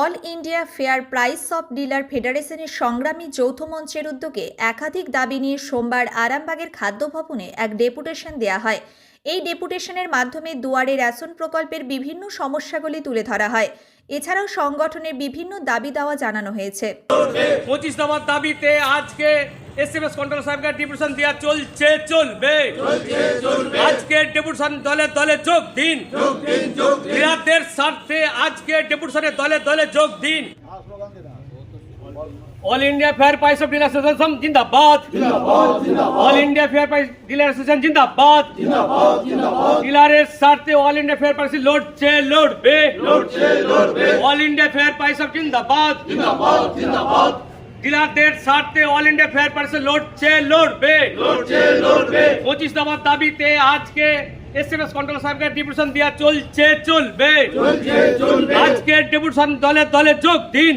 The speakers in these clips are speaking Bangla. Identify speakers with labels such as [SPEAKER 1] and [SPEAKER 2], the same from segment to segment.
[SPEAKER 1] All India fair price of dealer ফেডারেশনের সংগ্রামী যৌথ মঞ্চের উদ্যোগে একাধিক দাবি নিয়ে সোমবার আরামবাগের খাদ্য ভবনে এক ডেপুটেশন দেওয়া হয়। এই ডেপুটেশনের মাধ্যমে দুয়ারে রেশন প্রকল্পের বিভিন্ন সমস্যাগুলি তুলে ধরা হয়। এছাড়াও সংগঠনের বিভিন্ন দাবি দেওয়া জানানো হয়েছে।
[SPEAKER 2] পঁচিশ নম্বর দাবিতে আজকে এস এম এস কন্ট্রোল সাহেবকে ডেপুটেশন দেওয়া চলছে চলবে। আজকে ডেপুটেশন দলে দলে যোগ দিন। স্বার্থে আজকে ডেপুটেশনে দলে দলে যোগ দিন। All India fair price of dealer association জিন্দাবাদ। All India fair price dealer association জিন্দাবাদ। ডিলারের স্বার্থে অল ইন্ডিয়া ফেয়ার প্রাইস লড়ছে, লড়বে। All India fair price of জিন্দাবাদ। ডিলারদের স্বার্থে অল ইন্ডিয়া ফেয়ার প্রাইস লড়ছে, লড়বে। পঁচিশ নম্বর দাবিতে আজকে এস এম এস কন্ট্রোল সাহেবকে ডেপুটেশন দেওয়া চলছে চলবে। আজকে ডেপুটেশন দলে দলে যোগ দিন।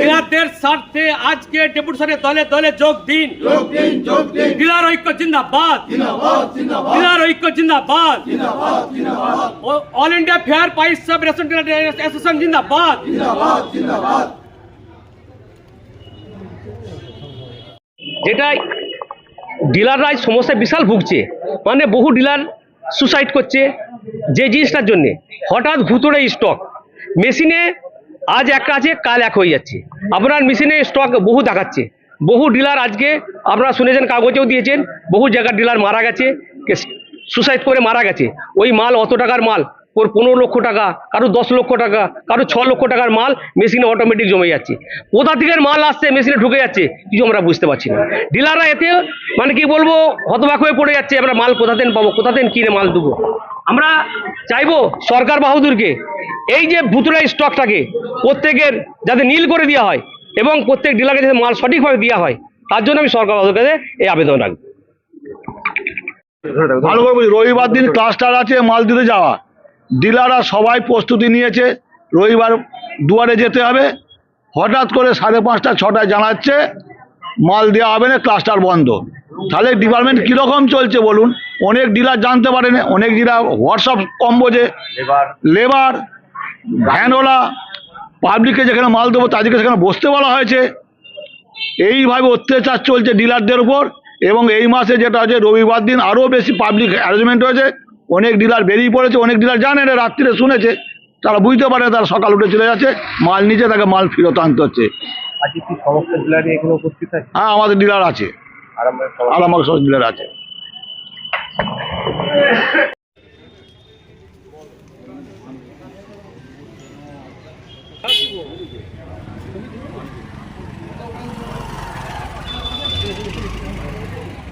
[SPEAKER 2] ডিলারদের স্বার্থে আজকে ডেপুটেশনে দলে দলে যোগ দিন। ডিলার ঐক্য জিন্দাবাদ। ডিলার ঐক্য জিন্দাবাদ। All India fair price of ration dealer association জিন্দাবাদ। যেটা ডিলাররাই সমস্যায় বিশাল ভুগছে। মানে বহু ডিলার সুসাইড করছে যে জিনিসটার জন্যে। হঠাৎ ভুতুড়ে স্টক মেশিনে আজ এক আছে, কাল এক হয়ে যাচ্ছে। আপনার মেশিনে স্টক বহু দেখাচ্ছে। বহু ডিলার আজকে আপনারা শুনেছেন, কাগজেও দিয়েছেন, বহু জায়গার ডিলার মারা গেছে সুসাইড করে মারা গেছে। ওই মাল অত টাকার মাল। ওর পনেরো লক্ষ টাকা, কারও দশ লক্ষ টাকা, কারও ছ লক্ষ টাকার মাল মেশিনে অটোমেটিক জমে যাচ্ছে। কোথা থেকে মাল আসছে, মেশিনে ঢুকে যাচ্ছে, কিছু আমরা বুঝতে পারছি না। ডিলাররা এতে মানে কি বলব, হতবাক হয়ে পড়ে যাচ্ছে, আমরা মাল কোথা থেকে পাবো, কোথা থেকে কিনে মাল দেবো। আমরা চাইব সরকার বাহাদুরকে, এই যে ভুতুরা স্টকটাকে প্রত্যেকের যাতে নীল করে দেওয়া হয় এবং প্রত্যেক ডিলারকে যাতে মাল সঠিকভাবে দেওয়া হয়, তার জন্য আমি সরকার বাহাদুর কাছে এই আবেদন রাখব।
[SPEAKER 3] ভালো করে রবিবার দিন ক্লাস্টার আছে, মাল দিতে যাওয়া। ডিলাররা সবাই প্রস্তুতি নিয়েছে রবিবার দুয়ারে যেতে হবে। হঠাৎ করে সাড়ে পাঁচটা ছটায় জানাচ্ছে মাল দেওয়া হবে না ক্লাস্টার বন্ধ। তাহলে ডিপার্টমেন্ট কীরকম চলছে বলুন? অনেক ডিলার জানতে পারে না অনেক ডিলার হোয়াটসঅ্যাপ কম বোঝে। লেবার ভ্যানওয়ালা পাবলিককে যেখানে মাল দেবো তাদেরকে সেখানে বসতে বলা হয়েছে। এইভাবে অত্যাচার চলছে ডিলারদের উপর এবং এই মাসে যেটা হচ্ছে রবিবার দিন আরও বেশি পাবলিক অ্যারেঞ্জমেন্ট হয়েছে। অনেক ডিলার বেরিয়ে পড়েছে অনেক ডিলার জানে না রাত্রিরে শুনেছে। তারা বুঝতে পারে তারা সকাল উঠে চলে যাচ্ছে মাল নিচে তাকে মাল ফেরত আনতে হচ্ছে।
[SPEAKER 4] হ্যাঁ আমাদের ডিলার আছে?
[SPEAKER 3] হ্যাঁ আমাদের ডিলার আছে।
[SPEAKER 4] আরামবাগ
[SPEAKER 3] আর